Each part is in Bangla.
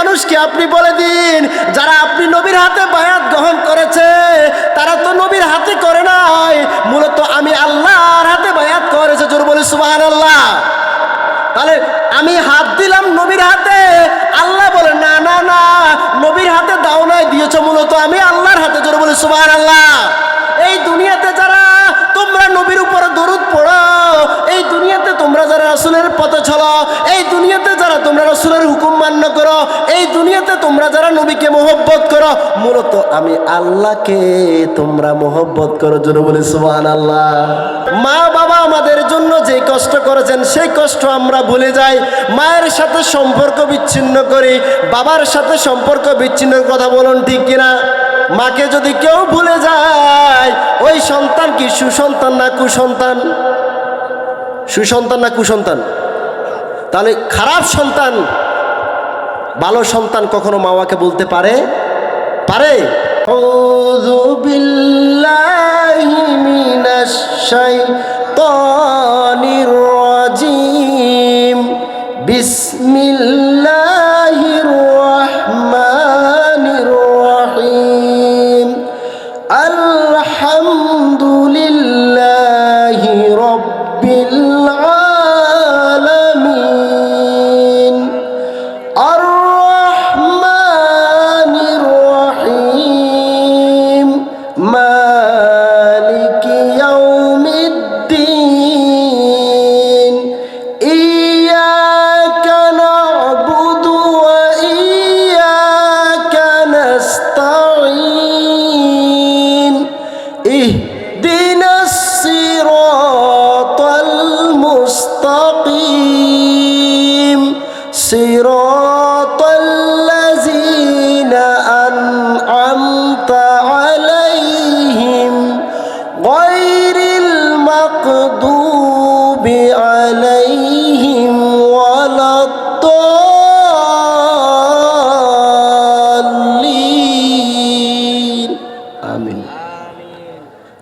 মানুষকে আপনি বলে দিন, যারা আপনি নবীর হাতে বায়াত গ্রহণ করেছে, তারা তো নবীর হাতে করে নাই। মূলত আমি আল্লাহর হাতে বায়াত করেছে, জোর বলি সুবাহ আল্লাহ তাহলে আমি হাত দিলাম নবীর হাতে, আল্লাহ বলে, না না না, নবীর হাতে দাও নাই, দিয়েছ মূলত আমি আল্লাহর হাতে, জোর বলি সুবাহ আল্লাহ এই দুনিয়াতে যারা তোমরা নবীর উপরে দরুদ পড়ো। এই দুনিয়াতে তোমরা যারা রাসুলের পথে চলো, এই দুনিয়াতে যারা তোমরা রসুলের হুকুম মান্য করো, এই দুনিয়াতে তোমরা যারা নবীকে মোহব্বত করো, মূলত আমি আল্লাহকে তোমরা মোহব্বত করো, জোরে বলে সুবহান আল্লাহ মা বাবা আমাদের জন্য যে কষ্ট করেছেন, সেই কষ্ট আমরা ভুলে যাই। মায়ের সাথে সম্পর্ক বিচ্ছিন্ন করি, বাবার সাথে সম্পর্ক বিচ্ছিন্নের কথা বলুন ঠিক কিনা? মাকে যদি কেউ ভুলে যায়, ওই সন্তান কি সুসন্তান না কুসন্তান? সুসন্তান না কুসন্তান? তাহলে খারাপ সন্তান, ভালো সন্তান কখনো মাওয়াকে বলতে পারে? পারে? আউযু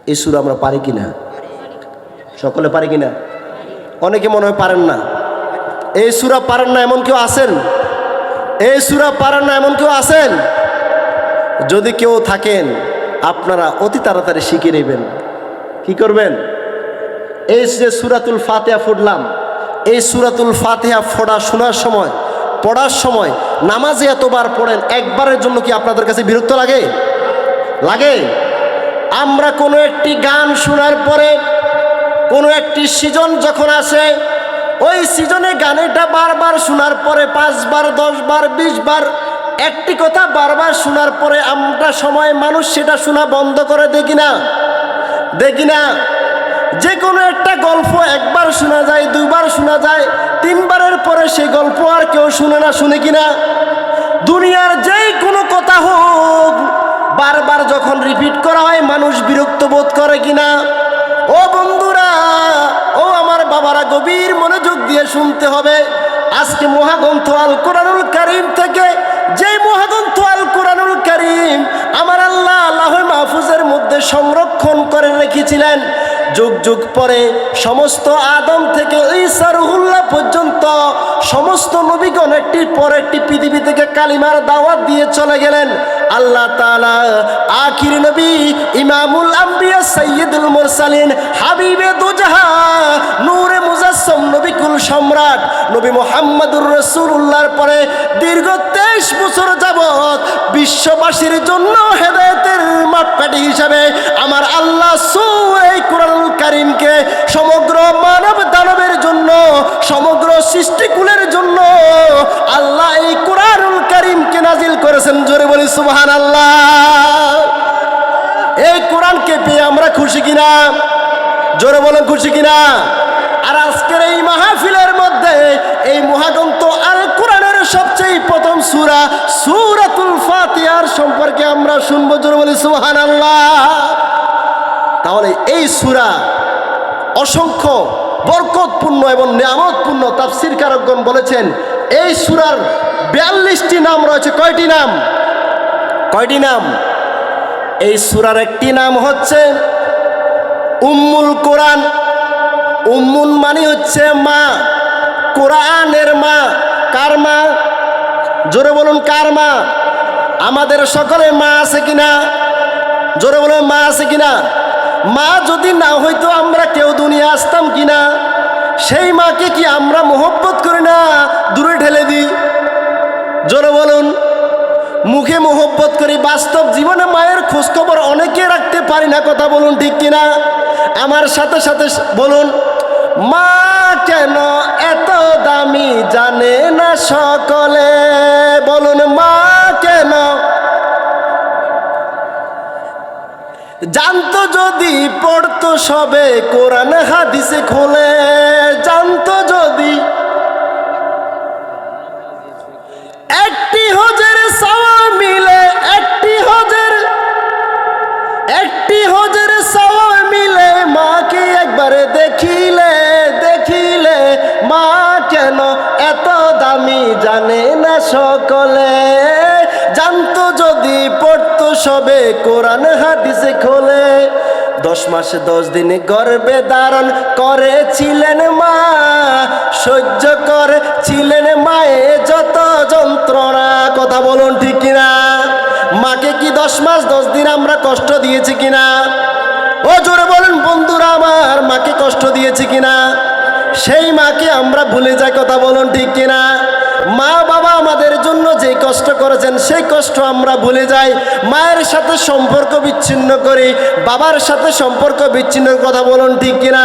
এই সুর আমরা পারি কিনা? সকলে পারি কিনা? অনেকে মনে হয় পারেন না। এই সুরা পারেন না এমন কেউ আছেন? এই সুরা পারেন না এমন কেউ আছেন? যদি কেউ থাকেন, আপনারা অতি তাড়াতাড়ি শিখে নেবেন। কি করবেন? এই যে সুরাতুল ফাতেহা ফুটলাম, এই সুরাতুল ফাতেহা ফোড়া শোনার সময়, পড়ার সময় নামাজে এতবার পড়েন, একবারের জন্য কি আপনাদের কাছে বিরক্ত লাগে? লাগে? আমরা কোনো একটি গান শোনার পরে কোনো একটি সিজন যখন আসে, ওই সিজনে গানেটা বারবার শোনার পরে পাঁচবার, দশবার, বিশবার, একটি কথা বারবার শোনার পরে আমরা সময় মানুষ সেটা শোনা বন্ধ করে দেখি না দেখি না যে কোনো একটা গল্প একবার শোনা যায় দুইবার শোনা যায়, তিনবারের পরে সেই গল্প আর কেউ শুনে না, শুনে কিনা? দুনিয়ার যেই কোনো কথা হোক বারবার যখন রিপিট করা হয়, মানুষ বিরক্ত বোধ করে কিনা? ও বন্ধুরা, ও আমার বাবারা, গভীর মনোযোগ দিয়ে শুনতে হবে। আজকে মহাগ্রন্থ আল কোরআনুল কারিম থেকে যে মহাগ্রন্থ আল কোরআনুল কারিম আমার আল্লাহ আল্লাহ মাহফুজের মধ্যে সংরক্ষণ করে রেখেছিলেন। যুগ যুগ পরে সমস্ত আদম থেকে ঈসা রুহুল্লাহ পর্যন্ত সমস্ত নবীগণ একটি পর একটি পৃথিবী থেকে কালিমার দাওয়াত দিয়ে চলে গেলেন। আল্লাহ তাআলা আখির নবী ইমামুল আম্বিয়া সৈয়দুল মুরসালিন হাবিবে দুজাহা নূরে মুজাসসম নবী কুল সম্রাট নবী মোহাম্মদুর রসুল্লাহর পরে দীর্ঘ তেইশ বছর যাবৎ বিশ্ববাসীর জন্য হেদায়তের মাপকাঠি হিসাবে আমার আল্লাহ সু এই কোরআনুল কারিমকে সমগ্র মানব দানবের জন্য, সমগ্র সৃষ্টিকুলের জন্য আল্লাহ এই কোরআনুল কারিমকে নাজিল করেছেন, জোরে বলি সুবহান আল্লাহ এই কোরআনকে পেয়ে আমরা খুশি কিনা? জোরে বলেন, খুশি কিনা? আর আজকের এই মাহফিলের মধ্যে এই মহাগ্রন্থ আল কোরআনের সবচেয়ে প্রথম সূরা, সূরাতুল ফাতিহার সম্পর্কে আমরা শুনব, জোরে বলি, সুবহানাল্লাহ। তাহলে এই সুরা অসংখ্য বরকতপূর্ণ এবং নিয়ামতপূর্ণ তাফসির কারকগণ বলেছেন, এই সূরার বিয়াল্লিশটি নাম রয়েছে। কয়টি নাম? কয়টি নাম? এই সুরার একটি নাম হচ্ছে উম্মুল কোরআন। উম্মুন মানে হচ্ছে মা। কোরআনের মা। কার মা? জোরে বলুন, কার মা? আমাদের সকলে মা আছে কিনা? জোরে বলুন, মা আছে কিনা? মা যদি না হইতো আমরা কেউ দুনিয়া আসতাম কিনা? সেই মাকে কি আমরা মোহব্বত করি না? দূরে ঢেলে দিই। জোরে বলুন। মুখে মোহব্বত করি, বাস্তব জীবনে মায়ের খোঁজখবর অনেকে রাখতে পারি না, কথা বলুন ঠিক কিনা? আমার সাথে সাথে বলুন, মা কেন এত দামি জানে না সকলে? বলুন, মা কেন? জানতো যদি পড়তো সবে, কোরআন হাদিসে খোলে। জানতো যদি দেখিলে দেখিলে, মা কেন এত দামি জানে না সকলে? জানতো যদি পড়তো সবে, কোরআন হাদিসে খোলে। দশ মাসে, দশ দিনে গর্বে ধারণ করেছিলেন মা, সহ্য করেছিলেন মায়ে যত যন্ত্রণা। কথা বলুন ঠিক কিনা? মাকে কি দশ মাস, দশ দিন আমরা কষ্ট দিয়েছি কিনা? ও জোরে বলেন, বন্ধুরা আমার মাকে কষ্ট দিয়েছি কিনা? সেই মাকে আমরা ভুলে যাই কথা বলুন ঠিক কিনা? মা বাবা আমাদের জন্য যে কষ্ট করেছেন, সেই কষ্ট আমরা ভুলে যাই। মায়ের সাথে সম্পর্ক বিচ্ছিন্ন করি, বাবার সাথে সম্পর্ক বিচ্ছিন্ন কথা বলুন ঠিক কিনা?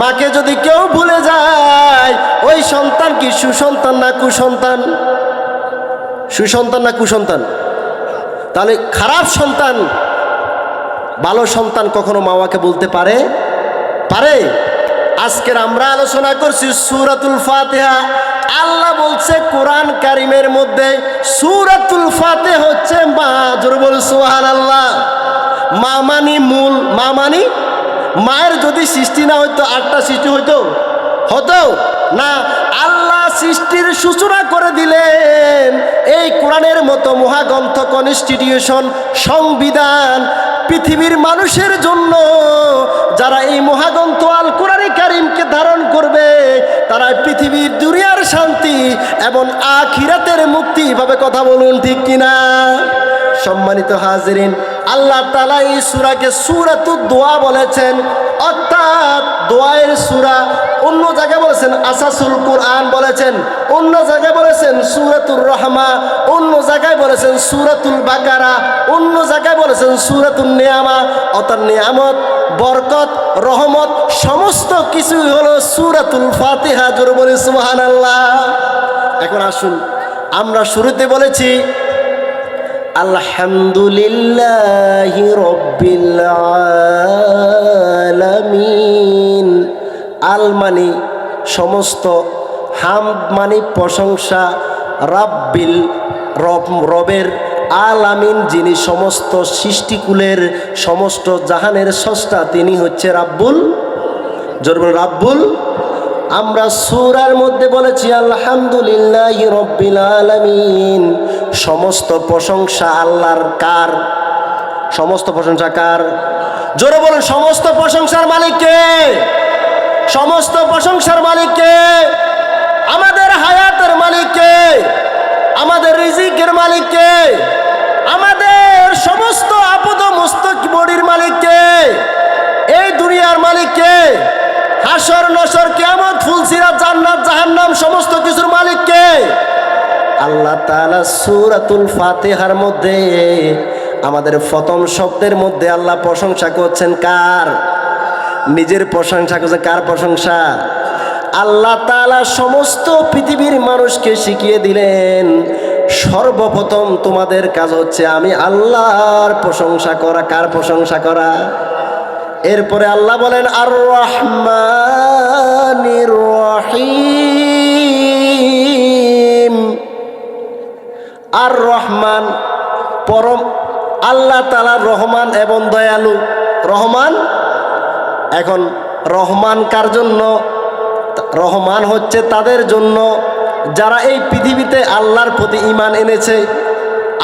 মাকে যদি কেউ ভুলে যায়, ওই সন্তান কি সুসন্তান না কুসন্তান? সুসন্তান না কুসন্তান? তাহলে খারাপ সন্তান ভালো সন্তান কখনো মা বাবাকে বলতে পারে? পারে? আজকের আমরা আলোচনা করছি সুরাতুল ফাতেহা। আল্লাহ বলছে কোরআন কারিমের মধ্যে সুরাতুল ফাতে হচ্ছে মা, জোর বল সুহান আল্লাহ মা মানি মূল, মা মানি মায়ের যদি সৃষ্টি না হইতো, আটটা সৃষ্টি হইতো? হতো? না, আল্লাহ সৃষ্টির সূচনা করে দিলেন। এই কোরআনের মতো মহাগ্রন্থ কনস্টিটিউশন সংবিধান পৃথিবীর মানুষের জন্য, যারা এই মহাগ্রন্থ আল কোরআনে কারিমকে ধারণ করবে, তারা পৃথিবীর দুনিয়ার শান্তি এবং আখিরাতের মুক্তি। ভাবে কথা বলুন ঠিক কিনা? সম্মানিত হাজিরিন আল্লাহ তালা এই সুরাকে সুরাতু দোয়া বলেছেন। অর্থাৎ দোয়ায়ের সুরা অন্য জায়গায় বলেছেন, আসাসুল কুরআন বলেছেন, অন্য জায়গায় বলেছেন সুরাতুর রহমা, অন্য জায়গায় বলেছেন সুরাতুল বাকারা, অন্য জায়গায় বলেছেন সুরাতুল নিয়ামা। অর্থাৎ নিয়ামত, বরকত, রহমত, সমস্ত কিছুই হলো সুরাতুল ফাতিহা। জোর বলে সুহান আল্লাহ এখন আসুন, আমরা শুরুতে বলেছি আলহামদুলিল্লাহ রব্বিল আলামিন। আল মানি, সমস্ত হাম মানি প্রশংসা রাব্বিল রব, রবের আলামিন, যিনি সমস্ত সৃষ্টিকুলের, সমস্ত জাহানের সষ্টা তিনি হচ্ছে রাব্বুল, জোর রাব্বুল। আমরা সুরার মধ্যে বলেছি, আলহামদুলিল্লাহ রব্বিল আলামিন। সমস্ত প্রশংসা আল্লাহর কার? সমস্ত প্রশংসা কার? জোরে বলুন, সমস্ত প্রশংসার মালিককে সমস্ত প্রশংসার মালিককে আমাদের হায়াতের মালিককে আমাদের রিজিকের মালিককে আমাদের সমস্ত আপদ মস্তক বডির মালিককে এই দুনিয়ার মালিককে হাসর, নসর কেমন ফুলসিরা জান্নাত, জাহান্নাম, সমস্ত কিছুর মালিককে আল্লাহ তাআলা সূরাতুল ফাতেহার মধ্যে, আমাদের প্রথম শব্দের মধ্যে আল্লাহ প্রশংসা করছেন কার? নিজের প্রশংসা করছেন কার প্রশংসা? আল্লাহ তাআলা সমস্ত পৃথিবীর মানুষকে শিখিয়ে দিলেন, সর্বপ্রথম তোমাদের কাজ হচ্ছে আমি আল্লাহর প্রশংসা করা। কার প্রশংসা করা? এরপরে আল্লাহ বলেন আর রহমানির রহিম। আর রহমান পরম আল্লাহ তালা রহমান এবং দয়ালু। রহমান? এখন রহমান কার জন্য? রহমান হচ্ছে তাদের জন্য যারা এই পৃথিবীতে আল্লাহর প্রতি ইমান এনেছে।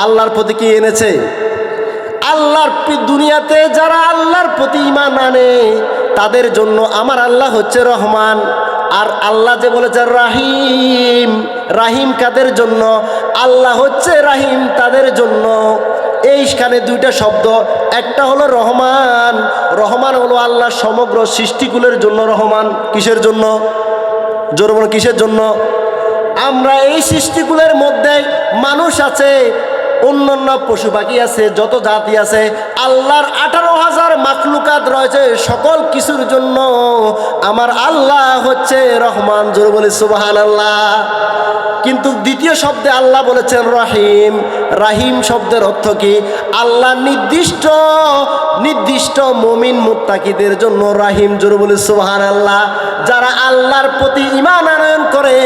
আল্লাহর প্রতি কি এনেছে? আল্লাহর দুনিয়াতে যারা আল্লাহর প্রতি ইমান আনে, তাদের জন্য আমার আল্লাহ হচ্ছে রহমান। আর আল্লাহ যে বলেছেন রাহিম রাহিম কাদের জন্য? আল্লাহ হচ্ছে রাহিম তাদের জন্য। এইখানে দুইটা শব্দ, একটা হলো রহমান। রহমান হলো আল্লাহ সমগ্র সৃষ্টিকুলের জন্য রহমান। কিসের জন্য? জোর কিসের জন্য? আমরা এই সৃষ্টিকুলের মধ্যে মানুষ আছে অন্যান্য পশু পাখি আছে, যত জাতি আছে, আল্লাহর আঠারো হাজার মাখলুকাত রয়েছে, সকল কিছুর জন্য আমার আল্লাহ হচ্ছে রহমান। জোর বলে সুবাহান আল্লাহ কিন্তু দ্বিতীয় শব্দে আল্লাহ বলেছেন রাহিম। রাহিম শব্দের অর্থ কি? আল্লাহ নির্দিষ্ট নির্দিষ্ট মমিন মুত্তাকিদের জন্য রাহিম জোর বলে সুবাহান আল্লাহ যারা আল্লাহর প্রতি ইমান আনয়ন করে,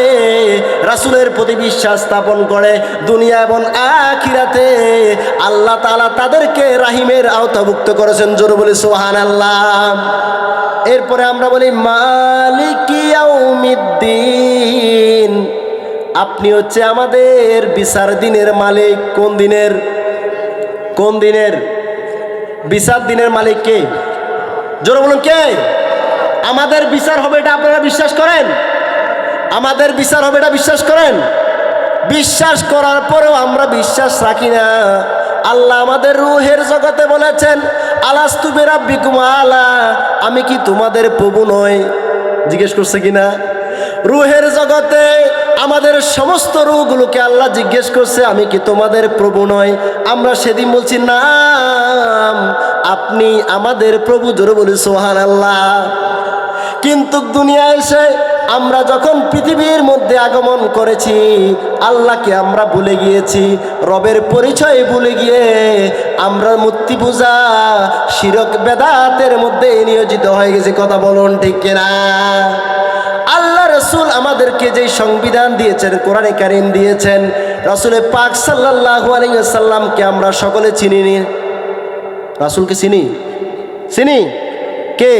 রাসুলের প্রতি বিশ্বাস স্থাপন করে দুনিয়া এবং আখিরাতে, আল্লাহ তাআলা তাদেরকে রাহিমের আওতাভুক্ত করেছেন জোর বলে সুবাহান আল্লাহ এরপরে আমরা বলি মালিকিয়াউমিদ্দিন আপনি হচ্ছে আমাদের বিচার দিনের মালিক। কোন দিনের? কোন দিনের? বিচার দিনের মালিক কে? জোরে বলুন কে? আমাদের বিচার হবে এটা আপনারা বিশ্বাস করেন? আমাদের বিচার হবে এটা বিশ্বাস করেন? বিশ্বাস করার পরেও আমরা বিশ্বাস রাখি না। আল্লাহ আমাদের রুহের জগতে বলেছেন, আলাস্তু বেরাব্বিকুম আলা আমি কি তোমাদের প্রভু নয় জিজ্ঞেস করছে কিনা? রুহের জগতে আমাদের সমস্ত রুহগুলোকে আল্লাহ জিজ্ঞেস করছে, আমি কি তোমাদের প্রভু নয় আমরা সেদিন বলছি, নাম, আপনি আমাদের প্রভু। জোরে বলি সোহান আল্লাহ কিন্তু দুনিয়া এসে আমরা যখন পৃথিবীর মধ্যে আগমন করেছি আল্লাহকে আমরা ভুলে গিয়েছি। রবের পরিচয় ভুলে গিয়ে আমরা মূর্তি পূজা, শিরক বেদাতের মধ্যে নিয়োজিত হয়ে গেছি। কথা বলুন ঠিক কিনা? রসুল আমাদেরকে যে সংবিধান দিয়েছেন, কোরআনে কারিম দিয়েছেন, রসুলের পাক সাল্লাহু আলাইসাল্লামকে আমরা সকলে চিনি নি। রাসুলকে চিনি? চিনি? কে?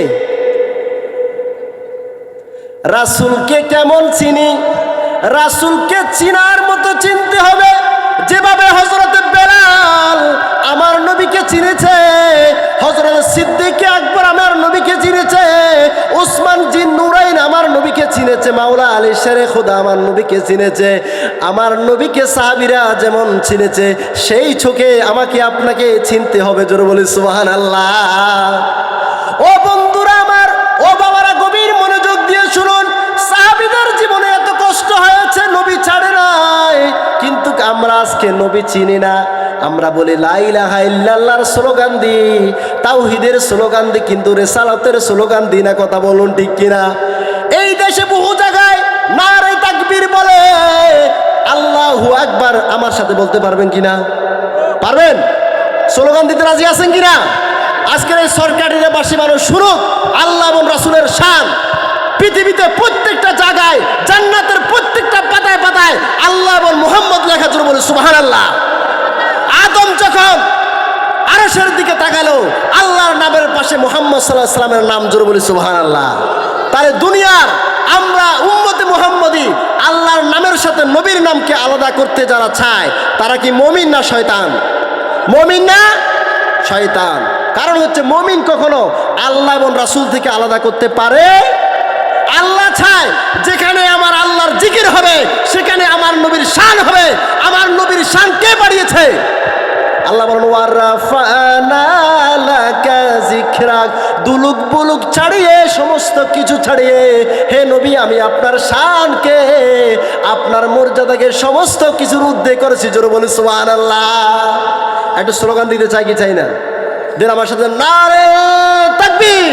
রাসুলকে কেমন চিনি? রাসুলকে চিনার মতো চিনতে হবে। যেভাবে হজরতে বেলাল আমার নবীকে চিনেছে হজরত সিদ্দিকে আকবর আমার নবীকে চিনেছে ওসমান জিন নুরাইন আমার নবীকে চিনেছে, মাওলা আলী শেরে খুদা আমার নবীকে চিনেছে, আমার নবীকে সাহাবিরা যেমন চিনেছে, সেই চোখে আমাকে আপনাকে চিনতে হবে, জোর বলি সুবাহান আল্লাহ ও বন্ধুরা আমার, ও বাবারা গভীর মনোযোগ দিয়ে শুনুন, সাহাবিদের জীবনে এত কষ্ট হয়েছে, নবী ছাড়ে নাই, কিন্তু আমরা আজকে নবী চিনি না। আমরা বলি লাইলাহা ইল্লাল্লাহর স্লোগান দি। তাওহিদের স্লোগান দি, কিন্তু রেসালতের স্লোগান দি না, কথা বলুন ঠিক কিনা? এই দেশে বহু জায়গায় নারে তাকবীর বলে। আল্লাহু আকবার, আমার সাথে বলতে পারবেন কিনা? পারবেন? স্লোগান দিতে রাজি আছেন কিনা? আজকের এই সরকারি বাসী মানুষ শুনুক আল্লাহ এবং রাসুলের শান। পৃথিবীতে প্রত্যেকটা জায়গায়, জান্নাতের প্রত্যেকটা পাতায় পাতায় আল্লাহ এবং মোহাম্মদ লেখা জন্য বলে সুবাহান আল্লাহ আদম যখন আরশের দিকে তাকালো, আল্লাহর নামের পাশে মোহাম্মদ সাল্লাহ সাল্লামের নাম জোর বলি সুবাহান আল্লাহ তাহলে দুনিয়ার আমরা উম্মতে মোহাম্মদি আল্লাহর নামের সাথে নবীর নামকে আলাদা করতে যারা চায়, তারা কি মমিন না শয়তান? মমিন না শয়তান। কারণ হচ্ছে মমিন কখনো আল্লাহ এবং রাসুল থেকে আলাদা করতে পারে আল্লাহ চায় যেখানে আমার আল্লাহর জিকির হবে, সেখানে আমার নবীর শান হবে। আমার নবীর শান কে বাড়িয়েছে? আল্লাহ বলেন দুলুক বুলুক ছাড়িয়ে, সমস্ত কিছু ছাড়িয়ে, হে নবী, আমি আপনার শানকে আপনার মর্যাদাকে সমস্ত কিছুর উদ্দেশ্য করেছি। জোরে বলি সুবহানাল্লাহ। একটা স্লোগান দিতে চাই কি চাই না? দেন আমার সাথে, নারে তাকবীর।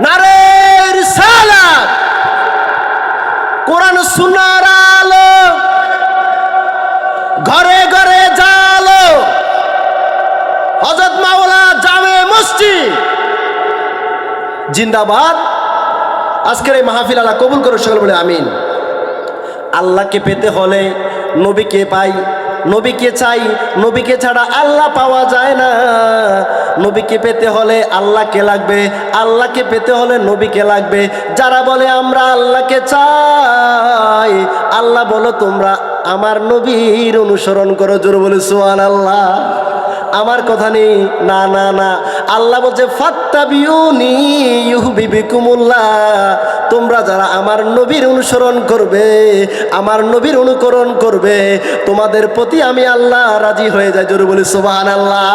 নারে রিসালাত কোরআন সুনার আলো ঘরে ঘরে জালো। হজরত মাওলা জামে মসজিদ। জিন্দাবাদ। আজকের এই মাহফিল আল্লাহ কবুল করে সকল বলে আমিন। আল্লাহকে পেতে হলে নবীকে পাই নবীকে চাই, নবীকে ছাড়া আল্লাহ পাওয়া যায় না। নবীকে পেতে হলে আল্লাহকে লাগবে, আল্লাহকে পেতে হলে নবীকে লাগবে। যারা বলে আমরা আল্লাহকে চাই, আল্লাহ বলো তোমরা আমার নবীর অনুসরণ করো, জোর বলে সোয়াল আল্লাহ আমার কথা নেই। না না না। আল্লাহ বলছে, ফাত্তাবিউনি ইউহিবিকুমুল্লাহ তোমরা যারা আমার নবীর অনুসরণ করবে, আমার নবীর অনুকরণ করবে, তোমাদের প্রতি আমি আল্লাহ রাজি হয়ে যাই। জোরে বলি, সুবহানাল্লাহ।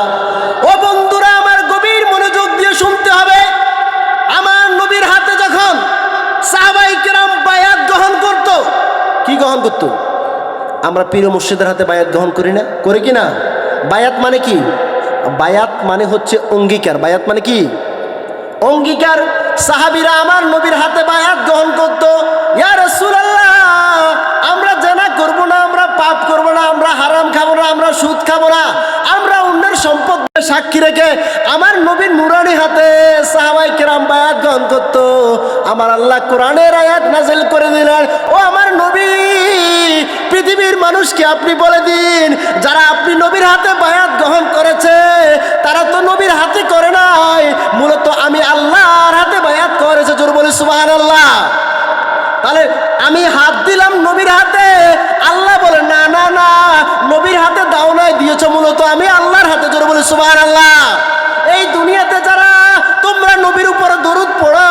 ও বন্ধুরা, আমার গভীর মনোযোগ দিয়ে শুনতে হবে। আমার নবীর হাতে যখন সাহাবাই কেরাম বায়াত গ্রহণ করত, কি গ্রহণ করত? আমরা পীর মুর্শিদের হাতে বায়াত গ্রহণ করি না? করি কি না? বায়াত মানে কি? বায়াত মানে হচ্ছে অঙ্গীকার। বায়াত মানে কি? অঙ্গীকার। সাহাবিরা আমার নবীর হাতে বায়াত গ্রহণ করত। ইয়ার আমরা জেনা করব না, আমরা পাপ করব না, আমরা হারাম খাব না, আমরা সুদ খাব না, আমরা অন্যের সম্পদ সাক্ষী রেখে আমার নবীন মুরানি হাতে সাহাবাই কেরাম বায়াত গ্রহণ করত। আমার আল্লাহ কোরআনের আয়াত নাজিল করে দিলেন। ও আমার নবী, পৃথিবীর মানুষকে আপনি বলে দিন, যারা আপনি নবীর হাতে বায়াত সুবাহ আল্লাহ এই দুনিয়াতে যারা তোমরা নবীর উপরে দরুদ পড়ো,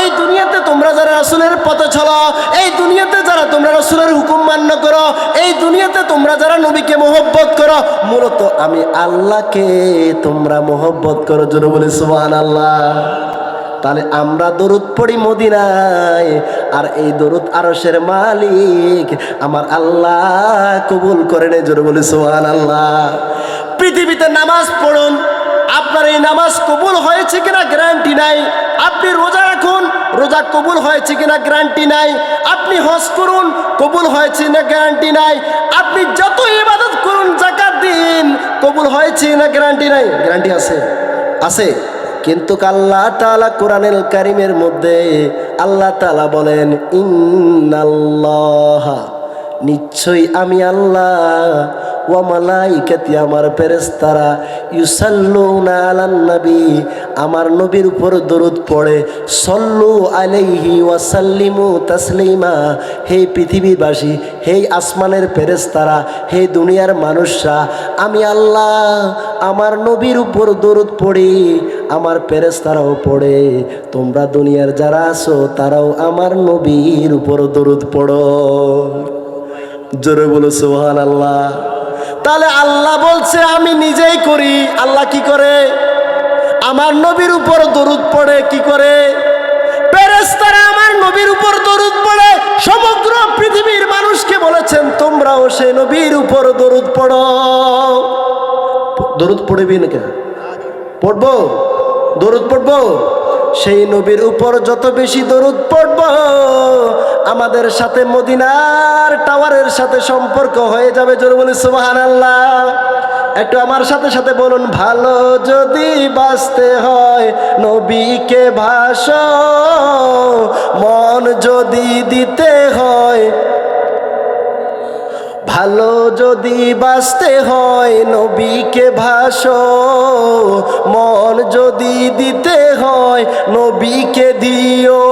এই দুনিয়াতে তোমরা যারা রাসুলের পথে চলো, এই দুনিয়াতে যারা তোমরা রাসুলের হুকুম মান্য করো, এই দুনিয়াতে তোমরা যারা নবীকে মোহব্বত করো, মূলত আমি আল্লাহকে তোমরা মোহব্বত করো, জোরে বলি সুবহান আল্লাহ তাহলে আমরা দরুদ পড়ি মদিনায়, আর এই দরুদ আরশের মালিক আমার আল্লাহ কবুল করে নেই জোরে বলি সোহান আল্লাহ পৃথিবীতে নামাজ পড়ুন। আপনার এই নামাজ কবুল হয়েছে কিনা গ্যারান্টি নাই। আপনি রোজা রাখুন, রোজা কবুল হয়েছে কিনা গ্যারান্টি নাই। আপনি হজ করুন, কবুল হয়েছে না গ্যারান্টি নাই। আপনি যত ইবাদত করুন জাকাত দিন, কবুল হয়েছে না গ্যারান্টি নাই। গ্যারান্টি আছে? আছে। কিন্তু আল্লাহ তালা কোরআনুল কারিমের মধ্যে আল্লাহ তালা বলেন, ইন্নাল্লাহ। নিশ্চয়ই আমি আল্লাহ ওয়া মালাইকাতি, আমার ফেরেশতারা ইউসাল্লুনা আলান নবী, আমার নবীর উপর দরুদ পড়ে, সল্লু আলাইহি ওয়া সাল্লিমু তাসলিমা। হে পৃথিবীবাসী, হে আসমানের ফেরেশতারা, হে দুনিয়ার মানুষরা, আমি আল্লাহ আমার নবীর উপর দরুদ পড়ি, আমার ফেরেশতারাও পড়ে। তোমরা দুনিয়ার যারা আছো, তারাও আমার নবীর উপর দরুদ পড়ো। জোরে বলো সোহান আল্লাহ তাহলে আল্লাহ বলছে, আমি নিজেই করি। আল্লাহ কি করে? আমার নবীর উপর দরুদ পড়ে, কি করে? পেরেস্তারা আমার নবীর উপর দরুদ পড়ে। সমগ্র পৃথিবীর মানুষকে বলেছেন, তোমরাও সে নবীর উপর দরুদ পড়ো। দরুদ পড়বি না কেন পড়ব? দরুদ পড়ব? সেই নবীর উপর যত বেশি দরুদ পড়ব, আমাদের সাথে মদিনার টাওয়ারের সাথে সম্পর্ক হয়ে যাবে। জোর বলি সুবাহান আল্লাহ একটু আমার সাথে সাথে বলুন, ভালো যদি বাঁচতে হয় নবীকে ভাষ মন যদি দিতে হয় ভালো যদি বাঁচতে হয় নবীকে ভাস, মন যদি দিতে হয় নবীকে দিও।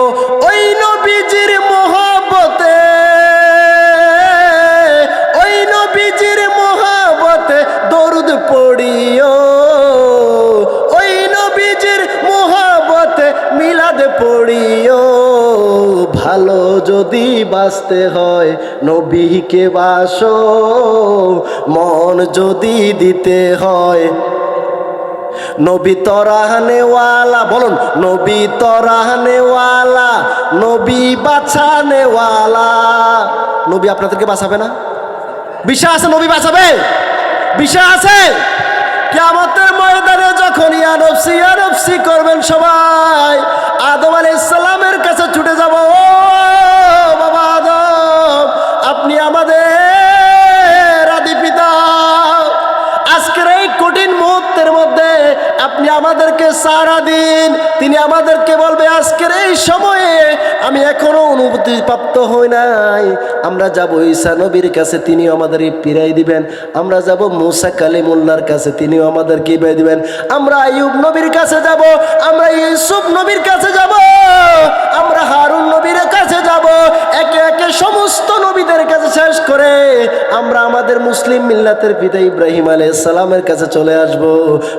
ওই নবীজির মহাবতে ওই নবীজির মহাবতে দরুদ পড়িও। ওই নবীজির মহাবতে মিলাদ পড়িও। যদি বাঁচতে হয়, নবীকে বাসো। মন যদি দিতে হয়, নবী তরাহনেওয়ালা বলুন, নবী তরাহনেওয়ালা নবী বাঁচানেওয়ালা নবী আপনাদেরকে বাঁচাবে না? বিশ্বাস আছে নবী বাঁচাবে? বিশ্বাস আছে? কেমতের ময়দানে যখন ইয়ানফসি ইয়ানফসি করবেন সবাই আদম ইসলামের কাছে ছুটে যাব। আপনি আমাদেরকে সারা দিন, তিনি আমাদেরকে বলবে, আজকের এই সময়ে আমি এখনও অনুভূতি প্রাপ্ত হই নাই। আমরা যাব ঈসা নবীর কাছে তিনি আমাদের ফিরাই দিবেন। আমরা যাব মুসা কালিমুল্লার কাছে, তিনিও আমাদেরকে ফিরাই দিবেন। আমরা আইয়ুব নবীর কাছে যাব, আমরা ইউসুফ নবীর কাছে যাব। আমরা হারুন নবীর কাছে যাব। একে একে সমস্ত নবীদের কাছে শেষ করে আমরা আমাদের মুসলিম মিল্লাতের পিতা ইব্রাহিম আলাইহিস সালামের কাছে চলে আসব।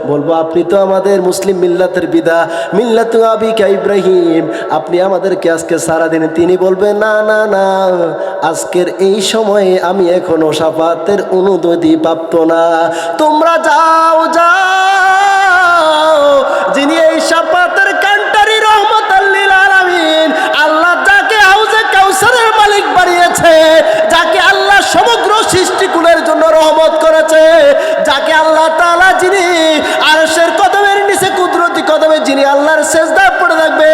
বলব, আপনি তো আমাদের মুসলিম মিল্লাতের পিতা। মিল্লাত আবিকা ইব্রাহিম। আপনি আমাদেরকে আজকে সারাদিন তিনি বলবেন, না না না, আজকের এই সময়ে আমি এখনও সাফাতের অনুমতি প্রাপ্ত না। তোমরা যাও যাও। যিনি এই সাফাতের বানিয়েছে যাকে আল্লাহ সমগ্র সৃষ্টিকুলের জন্য রহমত করেছে, যাকে আল্লাহ তালা যিনি আরশের কদমের নিচে কুদরতি কদমে যিনি আল্লাহর সেজদা পড়ে থাকবে,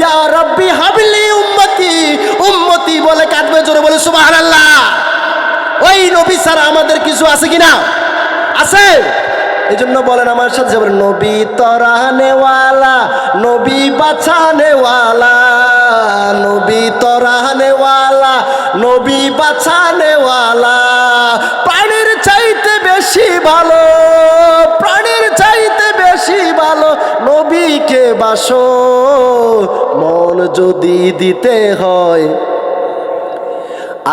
ইয়া রাব্বি হাবিলি উম্মতি উম্মতি বলে কাঁদবে, জোরে বলে আল্লাহ ওই নবী স্যার আমাদের কিছু আছে কিনা? আছে। এই জন্য বলেন আমার সাথে যাবেন, নবী তরানেওয়ালা নবী বাছানেওয়ালা, নবী তরানেওয়ালা নবী বাছানেওয়ালা, প্রাণীর চাইতে বেশি ভালো, প্রাণীর চাইতে বেশি ভালো নবীকে বাসো। মন যদি দিতে হয়,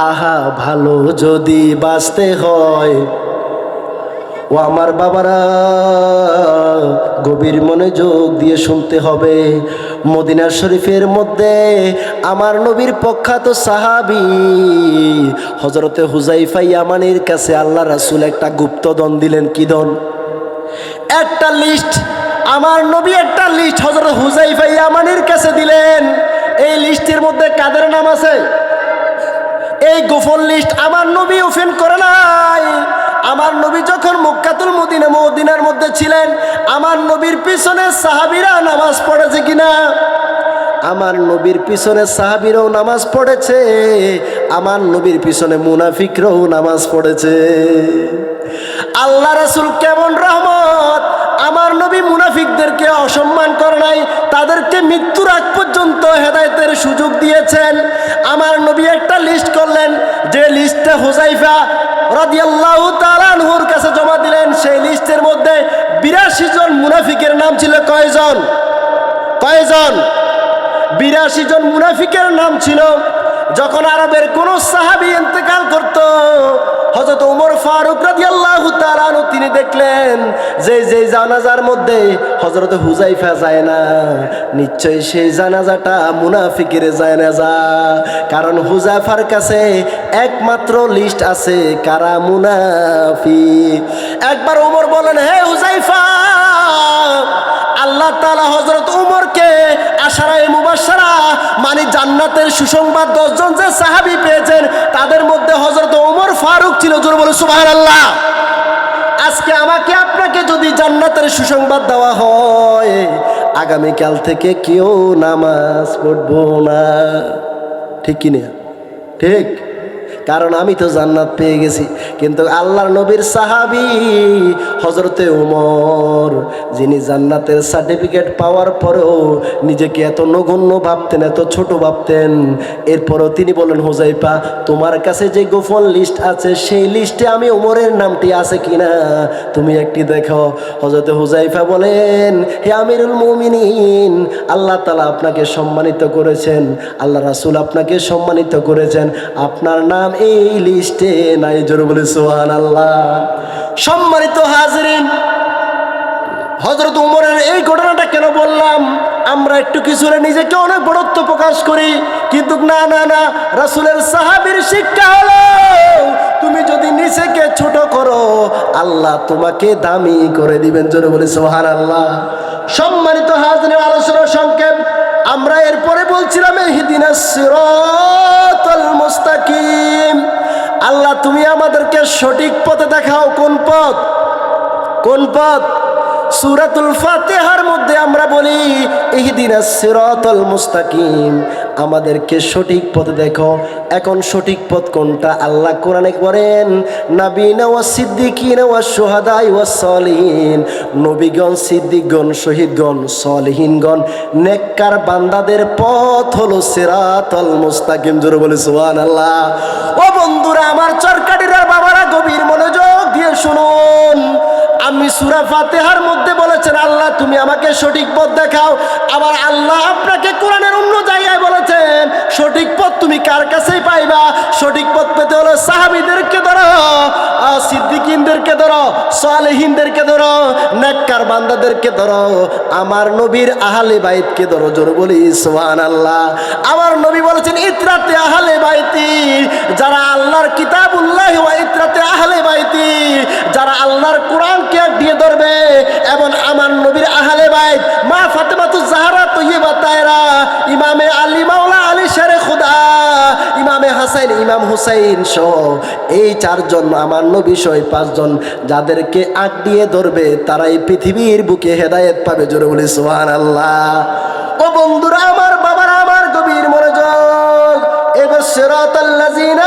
আহা ভালো যদি বাঁচতে হয়। ও আমার বাবারা, গভীর মনোযোগ দিয়ে শুনতে হবে। মদিনা শরীফের মধ্যে আমার নবীর প্রখ্যাত সাহাবি হজরতে হুজাইফা ইয়ামানির কাছে আল্লাহ রাসুল একটা গুপ্তদন দিলেন। কি দন একটা লিস্ট আমার নবী একটা লিস্ট হজরত হুজাইফাই ইয়ামানির কাছে দিলেন। এই লিস্টের মধ্যে কাদের নাম আছে? এই গোপন লিস্ট আমার নবী ওপেন করে নাই। আমার নবী যখন মুক্কাতুল মদিনা, মদিনার মধ্যে ছিলেন, আমার নবীর পিছনে সাহাবিরা নামাজ পড়েছে কিনা? আমার নবীর পিছনে সাহাবিরাও নামাজ পড়েছে, আমার নবীর পিছনে মুনাফিকরাও নামাজ পড়েছে। আল্লাহ রাসুল কেমন আমার নবী মুনাফিকদেরকে অসম্মান করে নাই, তাদেরকে মৃত্যুর আগ পর্যন্ত হেদায়তের সুযোগ দিয়েছেন। আমার নবী একটা লিস্ট করলেন, যে লিস্টে হুজাইফা রাদিয়াল্লাহু তাআলার কাছে জমা দিলেন, সেই লিস্টের মধ্যে বিরাশি জন মুনাফিকের নাম ছিল কয়জন? কয়জন? বিরাশি জন মুনাফিকের নাম ছিল, যখন আরবের কোন সাহাবি ইন্তেকাল করত হজরত উমর ফারুক রাদিয়াল্লাহু তাআলা তিনি দেখলেন যে যে জানাজার মধ্যে হজরত হুজাইফা যায় না, নিশ্চয়ই সেই জানাজাটা মুনাফিকের জানাজা। কারণ হুজাইফার কাছে একমাত্র লিস্ট আছে, কারা মুনাফিক। একবার উমর বলেন, হে হুজাইফা আল্লাহ তালা হজরত উমরকে আশারায় মুবাসারা মানে জান্নাতের সুসংবাদ দশজন যে সাহাবি পেয়েছেন, তাদের মধ্যে হজরত উমর ফারুক ছিল, জোর বলে সুবাহ আল্লাহ আজকে আমাকে আপনাকে যদি জান্নাতের সুসংবাদ দেওয়া হয়, আগামীকাল থেকে কেউ নামাজ পড়ব না। ঠিক কিনা? ঠিক? কারণ আমি তো জান্নাত পেয়ে গেছি। কিন্তু আল্লাহর নবীর সাহাবি হজরতে উমর, যিনি জান্নাতের সার্টিফিকেট পাওয়ার পরেও নিজেকে এত নগণ্য ভাবতেন, এত ছোট ভাবতেন, এরপরও তিনি বলেন হোজাইপা তোমার কাছে যে গোপন লিস্ট আছে, সেই লিস্টে আমি উমরের নামটি আছে কিনা? তুমি একটি দেখো। হজরতে হুজাইফা বলেন, হে আমিরুল মুমিনিন, আল্লাহ তালা আপনাকে সম্মানিত করেছেন, আল্লাহ রাসুল আপনাকে সম্মানিত করেছেন। আপনার নাম এই লিস্টে নাই, জোর বলে সোহান আল্লাহ সম্মানিত হাজরিন হজরত উমরের এই ঘটনাটা কেন বললাম? আমরা একটু কিছুরে নিজেকে অনেক বড়ত্ব প্রকাশ করি, কিন্তু না না না, রাসুলের সাহাবির শিক্ষা হলো, তুমি যদি নিজেকে ছোট করো, আল্লাহ তোমাকে দামি করে দিবেন, জোরে বলে সোহান আল্লাহ সম্মানিত হাজরের আলোচনা সংক্ষেপ। আমরা এরপরে বলছিলাম মুস্তাকিম। আল্লাহ তুমি আমাদেরকে সঠিক পথে দেখাও কোন পথ? কোন পথ? সুরাতুল ফাতেহার মধ্যে আমরা বলি ইহদিনা সিরাতাল মুস্তাকিম। আমাদেরকে সঠিক পথ দেখো। এখন সঠিক পথ কোনটা? আল্লাহ কোরআনে করেন নাবিনা ওয়া সিদ্দিকিনা ওয়া শুহাদাই ওয়া সলিহিন। নবীগণ, সিদ্দিকগণ, শহীদগণ, সলিহিনগণ, নেককার বান্দাদের পথ হলো সিরাতাল মুস্তাকিম। জোরে বলে, সুবহানাল্লাহ। ও বন্ধুরা, আমার চরকাটিরা বাবারা গভীর মনোযোগ দিয়ে শুনুন। আমি সুরা ফাতেহার মধ্যে বলেছেন, আল্লাহ, তুমি আমাকে সঠিক পথ দেখাও। আবার আল্লাহ আপনাকে কোরআনের অন্য জায়গায় বলেছেন, সঠিক পথ তুমি কার কাছেই পাইবা? সঠিক পথ পেতে হলো সাহাবিদেরকে ধরো সিদ্দিকিনদেরকে ধরো, সালেহিনদেরকে ধরো, নেককার বান্দাদেরকে ধরো। আমার নবীর আহলে বাইতকে ধরো জোর বলি সোহান আল্লাহ আমার নবী বলেছেন, ইত্রাতে আহলে বাইতি, যারা আল্লাহর কিতাবুল্লাহ ওয়া ইত্রাতে আহলে বাইতি, যারা আল্লাহর কোরআনকে দিয়ে ধরবে। আমার নবীর আহলে মা জাহরা ইমামে আলী, মাওলা আলী, শেরে খুদা, ইমামে হাসাইন, ইমাম হুসাইন সহ এই চারজন আমার নবী সহ পাঁচজন যাদেরকে আগ দিয়ে ধরবে তারা এই পৃথিবীর বুকে হেদায়েত পাবে জোরে বলি সুবহান আল্লাহ ও বন্ধুরা, আমার বাবারা আমার গভীর মনোযোগ এবার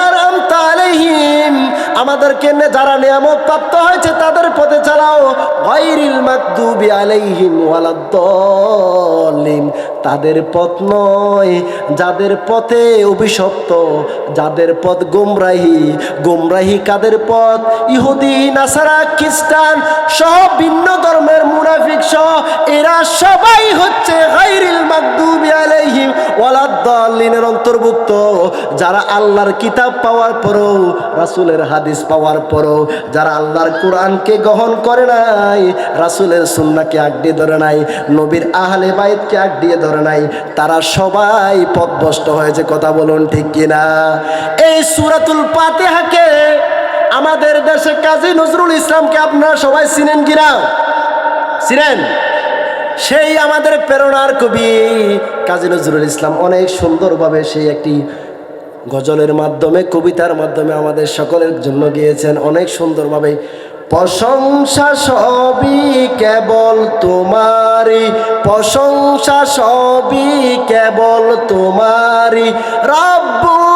আনআমতা আলাইহিম আমাদেরকে নে- যারা নিয়ামত প্রাপ্ত হয়েছে তাদের পথে চালাও। গায়রিল মাকদুবি আলাইহিম ওয়ালাদ্দাল্লিন। তাদের পথ নয়, যাদের পথে অভিশপ্ত, যাদের পথ গোমরাহি। গোমরাহি কাদের পথ? ইহুদি, নাসারা, খ্রিস্টান সহ ভিন্ন ধর্মের মুনাফিক সহ। এরা সবাই হচ্ছে গায়রিল মাকদুবি আলাইহিম ওয়ালাদ্দাল্লিনের অন্তর্ভুক্ত। যারা আল্লাহর কিতাব পাওয়ার পরও রাসূলের হাদিস পাওয়ার পরও যারা আল্লাহর কোরআনকে গ্রহণ করে নাই, রাসূলের সুন্নাহকে আঁকড়িয়ে ধরে নাই, নবীর আহলে বাইতকে আঁকড়িয়ে ধরে নাই, তারা সবাই পথভ্রষ্ট হয়েছে, কথা বলুন ঠিক কিনা? এই সূরাতুল ফাতিহাকে আমাদের দেশে কাজী নজরুল ইসলামকে আপনারা সবাই চিনেন কিনা? চিনেন? সেই আমাদের প্রেরণার কবি কাজী নজরুল ইসলাম অনেক সুন্দরভাবে সেই একটি গজলের মাধ্যমে, কবিতার মাধ্যমে আমাদের সকলের জন্য গিয়েছেন অনেক সুন্দরভাবে। প্রশংসা সবই কেবল তোমারি প্রশংসা সবই কেবল তোমারি রব্বুল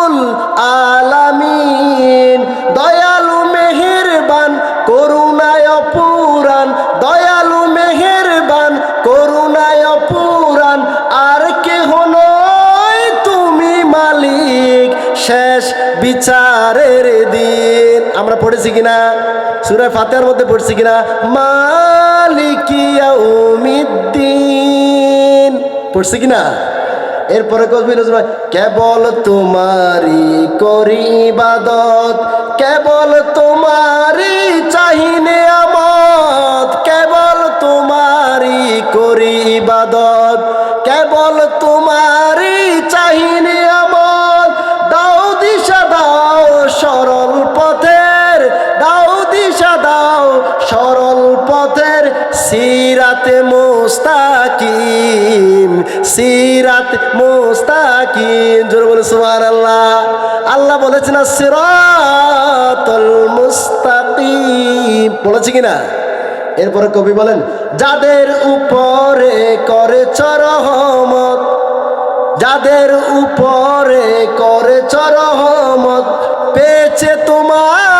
বিচারের দিন। আমরা পড়েছি কিনা? সুরে ফাতেহার মধ্যে পড়ছি কিনা? মালিকিয়াউমিদ্দিন পড়ছি কিনা? এরপরে কবি নজরুল কেবল তোমারি করি ইবাদত, কেবল তোমারি চাহিনে আমত, কেবল তোমারি করি ইবাদত, কেবল তোমারি চাহিনে সিরাতে মুস্তাকিম, সিরাত মুস্তাকিম। জোরে বলে সুবহানাল্লাহ। আল্লাহ আল্লাহ বলেছেন, সিরাতুল মুস্তাকিম। বলেছে কিনা এরপরে কবি বলেন, যাদের উপরে করে চরহমত যাদের উপরে করে চরহমত পেয়েছে তোমার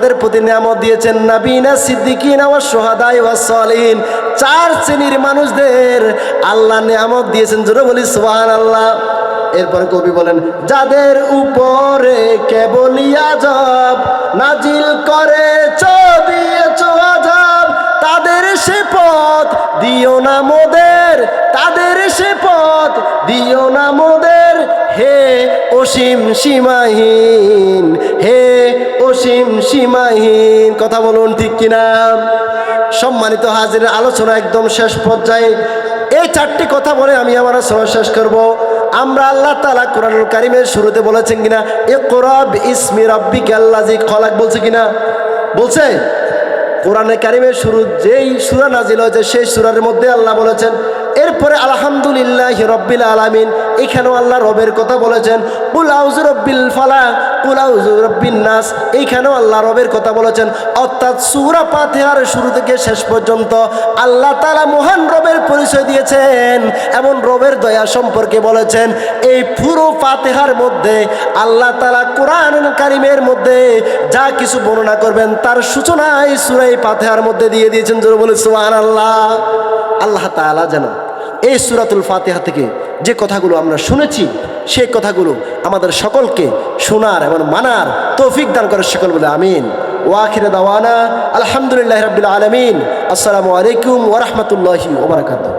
কাদের প্রতি নিয়ামত দিয়েছেন নাবিনা সিদ্দিকিন আমার সোহাদাই ওয়াসলিন চার শ্রেণির মানুষদের আল্লাহ নিয়ামত দিয়েছেন। জোরে বলি সোহান আল্লাহ এরপরে কবি বলেন, যাদের উপরে কেবলই আজব নাজিল করে দিয়েছ আজব, তাদের সে পথ দিও না মোদের, তাদের সে পথ দিও না মোদের। হে অসীম সীমাহীন, হে অসীম সীমাহীন, কথা বলুন ঠিক কিনা? সম্মানিত হাজির, আলোচনা একদম শেষ পর্যায়ে। এই চারটি কথা বলে আমি আমার আলোচনা শেষ করব। আমরা আল্লাহ তালা কোরআনুল কারিমের শুরুতে বলেছেন কিনা এ কোরআব ইসমি রব্বিক আল্লাহ খলাক বলছে কিনা? বলছে? কোরআনে কারিমের শুরু, যেই সুরা নাজিল হয়েছে, সেই সুরার মধ্যে আল্লাহ বলেছেন, এরপরে আলহামদুলিল্লাহ রব্বিল আলামিন, এখানেও আল্লাহ রবের কথা বলেছেন, কুল রব্বিল ফালা কুল রব্বিন নাস এইখানেও আল্লাহ রবের কথা বলেছেন, অর্থাৎ সুরা পাথেহার শুরু থেকে শেষ পর্যন্ত আল্লাহ তালা মহান রবের পরিচয় দিয়েছেন, এমন রবের দয়া সম্পর্কে বলেছেন, এই পুরো ফাতেহার মধ্যে আল্লাহ তালা কোরআন কারিমের মধ্যে যা কিছু বর্ণনা করবেন, তার সূচনায় সুরাই পাথেহার মধ্যে দিয়ে দিয়েছেন, জোর বলে সোহান আল্লাহ আল্লাহ তালা যেন এই সুরাতুল ফাতেহা থেকে যে কথাগুলো আমরা শুনেছি, সেই কথাগুলো আমাদের সকলকে শোনার এবং মানার তৌফিক দান করার সকল বলে আমিন। ওয়াখির দাওয়ানা, আলহামদুলিল্লাহ রবিল আলমিন। আসসালামু আলাইকুম ওরহমতুল্লাহি ওবরাকাতু